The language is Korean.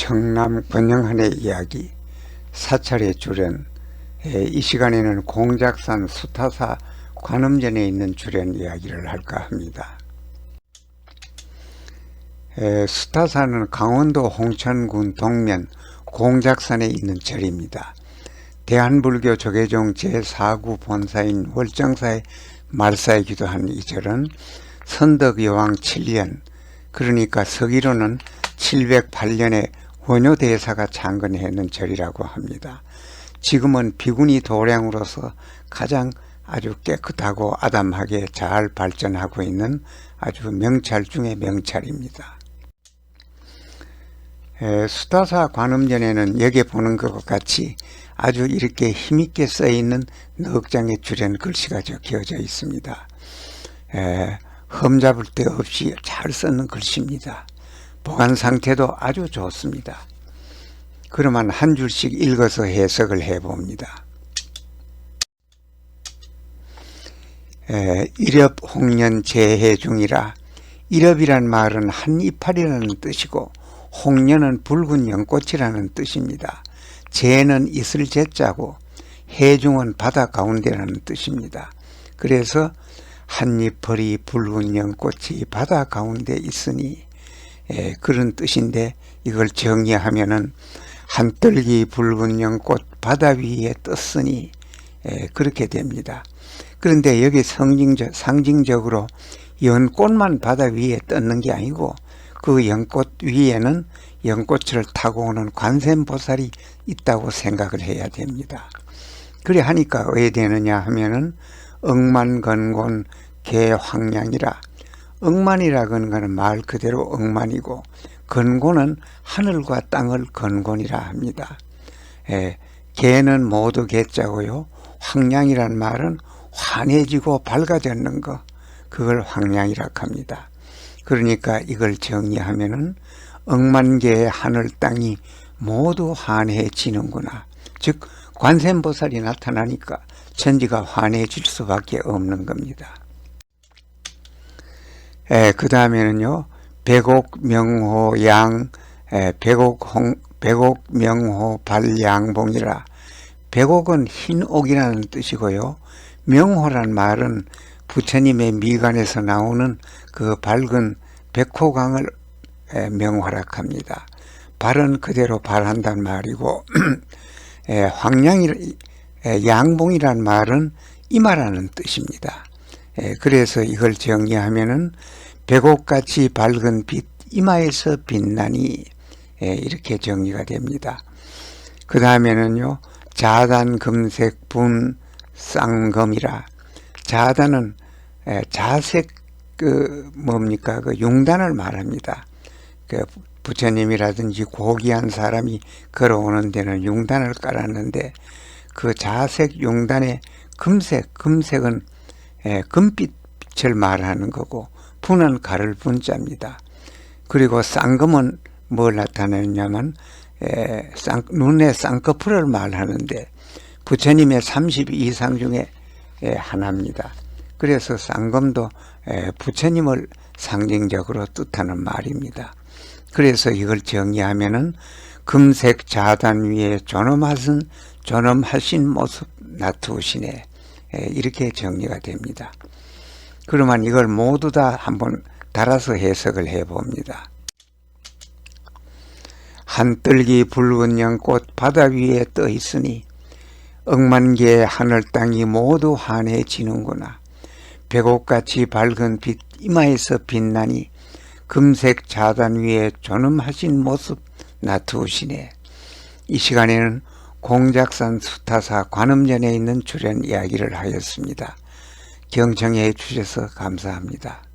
청남 권영한의 이야기 사찰의 주련 에, 이 시간에는 공작산 수타사 관음전에 있는 주련 이야기를 할까 합니다. 에, 수타사는 강원도 홍천군 동면 공작산에 있는 절입니다. 대한불교 조계종 제4구 본사인 월정사의 말사이기도 한 이 절은 선덕여왕 7년 그러니까 서기로는 708년에 원효대사가 창건했는 절이라고 합니다. 지금은 비구니 도량으로서 가장 아주 깨끗하고 아담하게 잘 발전하고 있는 아주 명찰 중의 명찰입니다. 에, 수다사 관음전에는 여기 보는 것과 같이 아주 이렇게 힘있게 써있는 넉 장의 주련 글씨가 적혀져 있습니다. 에, 흠잡을 데 없이 잘 쓰는 글씨입니다. 보관 상태도 아주 좋습니다. 그러면 한 줄씩 읽어서 해석을 해봅니다. 에, 일엽 홍년 재해 중이라 일엽이란 말은 한 이파리라는 뜻이고 홍년은 붉은 연꽃이라는 뜻입니다. 재는 있을 재자고 해중은 바다 가운데라는 뜻입니다. 그래서 한잎벌이 붉은 연꽃이 바다 가운데 있으니 에, 그런 뜻인데 이걸 정의하면은 한떨기 붉은 연꽃 바다 위에 떴으니 에, 그렇게 됩니다. 그런데 여기 상징적, 상징적으로 연꽃만 바다 위에 떴는 게 아니고 그 연꽃 위에는 연꽃을 타고 오는 관세음보살이 있다고 생각을 해야 됩니다. 그래 하니까 왜 되느냐 하면은 억만건곤 개황량이라 억만이라 그런 거는 말 그대로 억만이고 건곤은 하늘과 땅을 건곤이라 합니다. 예, 개는 모두 개자고요. 황량이란 말은 환해지고 밝아졌는 거 그걸 황량이라 합니다. 그러니까 이걸 정의하면은 억만개의 하늘 땅이 모두 환해지는구나. 즉 관세음보살이 나타나니까 천지가 환해질 수밖에 없는 겁니다. 그 다음에는요, 백옥 명호 양, 에, 백옥 홍, 백옥 명호 발양봉이라. 백옥은 흰 옥이라는 뜻이고요. 명호란 말은 부처님의 미간에서 나오는 그 밝은 백호강을 명화락 합니다. 발은 그대로 발한단 말이고, 황량이, 양봉이란 말은 이마라는 뜻입니다. 그래서 이걸 정리하면은 백옥같이 밝은 빛 이마에서 빛나니 이렇게 정리가 됩니다. 그 다음에는요 자단 금색 분 쌍검이라 자단은 자색 그 뭡니까 그 용단을 말합니다. 그 부처님이라든지 고귀한 사람이 걸어오는 데는 용단을 깔았는데 그 자색 용단에 금색 금색은 금빛을 말하는 거고 분은 가를 분자입니다. 그리고 쌍금은 뭘 나타내냐면 에, 쌍, 눈의 쌍꺼풀을 말하는데 부처님의 32상 중에 에, 하나입니다. 그래서 쌍금도 에, 부처님을 상징적으로 뜻하는 말입니다. 그래서 이걸 정의하면은 금색 자단 위에 존엄하신 존엄하신 모습 나투시네 이렇게 정리가 됩니다. 그러면 이걸 모두 다 한번 달아서 해석을 해봅니다. 한뜰기 붉은 연꽃 바다 위에 떠 있으니 억만 개의 하늘 땅이 모두 환해지는구나. 백옥같이 밝은 빛 이마에서 빛나니 금색 자단 위에 존엄하신 모습 나투시네. 이 시간에는 공작산 수타사 관음전에 있는 주련 이야기를 하였습니다. 경청해 주셔서 감사합니다.